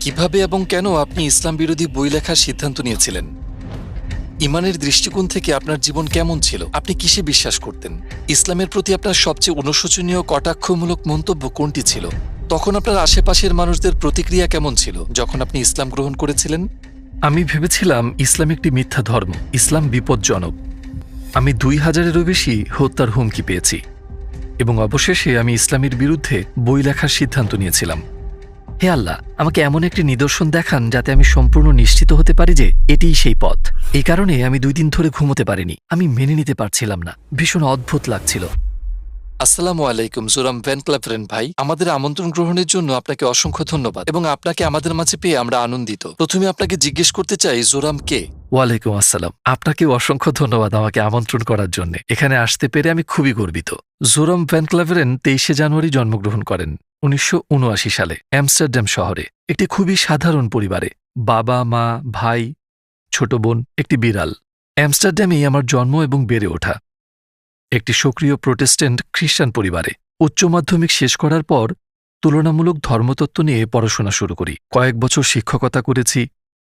কীভাবে এবং কেন আপনি ইসলাম বিরোধী বই লেখার সিদ্ধান্ত নিয়েছিলেন? ইমানের দৃষ্টিকোণ থেকে আপনার জীবন কেমন ছিল? আপনি কিসে বিশ্বাস করতেন? ইসলামের প্রতি আপনার সবচেয়ে অনুশোচনীয়, কটাক্ষমূলক মন্তব্য কোনটি ছিল? তখন আপনার আশেপাশের মানুষদের প্রতিক্রিয়া কেমন ছিল যখন আপনি ইসলাম গ্রহণ করেছিলেন? আমি ভেবেছিলাম ইসলাম একটি মিথ্যা ধর্ম, ইসলাম বিপজ্জনক। আমি দুই হাজারেরও বেশি হত্যার হুমকি পেয়েছি এবং অবশেষে আমি ইসলামের বিরুদ্ধে বই লেখার সিদ্ধান্ত নিয়েছিলাম। হে আল্লাহ, আমাকে এমন একটি নিদর্শন দেখান যাতে আমি সম্পূর্ণ নিশ্চিত হতে পারি যে এটিই সেই পথ। এই কারণে আমি দুই দিন ধরে ঘুমোতে পারিনি। আমি মেনে নিতে পারছিলাম না। ভীষণ অদ্ভুত লাগছিল। আসসালামু আলাইকুম জোরাম ভ্যান ক্লাভরেন ভাই। আমাদের আমন্ত্রণ গ্রহণের জন্য আপনাকে অসংখ্য ধন্যবাদ এবং আপনাকে আমাদের মাঝে পেয়ে আমরা আনন্দিত। প্রথমে আপনাকে জিজ্ঞেস করতে চাই জোরাম কে? ওয়ালাইকুম আসসালাম। আপনাকে অসংখ্য ধন্যবাদ আমাকে আমন্ত্রণ করার জন্য। এখানে আসতে পেরে আমি খুবই গর্বিত। জোরাম ভ্যান ক্লাভেরেন তেইশে জানুয়ারি জন্মগ্রহণ করেন উনিশশো উনআশি সালে অ্যামস্টারডাম শহরে। একটি খুবই সাধারণ পরিবারে। বাবা, মা, ভাই, ছোট বোন, একটি বিড়াল। অ্যামস্টারডামেই আমার জন্ম এবং বেড়ে ওঠা। একটি সক্রিয় প্রোটেস্ট্যান্ট খ্রিস্টান পরিবারে। উচ্চ মাধ্যমিক শেষ করার পর তুলনামূলক ধর্মতত্ত্ব নিয়ে পড়াশোনা শুরু করি। কয়েক বছর শিক্ষকতা করেছি।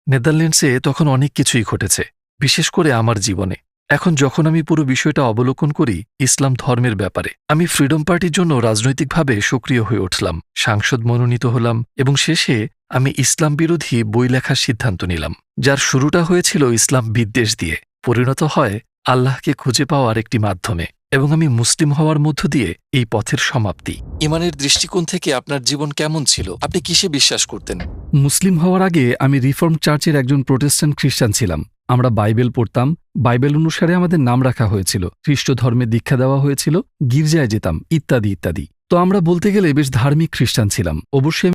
নেদারল্যান্ডসে তখন অনেক কিছুই ঘটেছে, বিশেষ করে আমার জীবনে। এখন যখন আমি পুরো বিষয়টা অবলোকন করি, ইসলাম ধর্মের ব্যাপারে, আমি ফ্রিডম পার্টির জন্য রাজনৈতিকভাবে সক্রিয় হয়ে উঠলাম, সাংসদ মনোনীত হলাম এবং শেষে আমি ইসলাম বিরোধী বই লেখার সিদ্ধান্ত নিলাম, যার শুরুটা হয়েছিল ইসলাম বিদ্বেষ দিয়ে। পরিণত হয় আল্লাহকে খুঁজে পাওয়ার একটি মাধ্যমে এবং আমি মুসলিম হওয়ার মধ্য দিয়ে এই পথের সমাপ্তি। ইমানের দৃষ্টিকোণ থেকে আপনার জীবন কেমন ছিল? আপনি কিসে বিশ্বাস করতেন? মুসলিম হওয়ার আগে আমি রিফর্ম চার্চের একজন প্রোটেস্ট্যান্ট খ্রিস্টান ছিলাম। আমরা বাইবেল পড়তাম। বাইবেল অনুসারে আমাদের নাম রাখা হয়েছিল। খ্রিস্ট ধর্মে দীক্ষা দেওয়া হয়েছিল। গির্জায় যেতাম ইত্যাদি ইত্যাদি। তো আমরা বলতে গেলে বেশ ধার্মিক খ্রিস্টান ছিলাম। অবশ্যই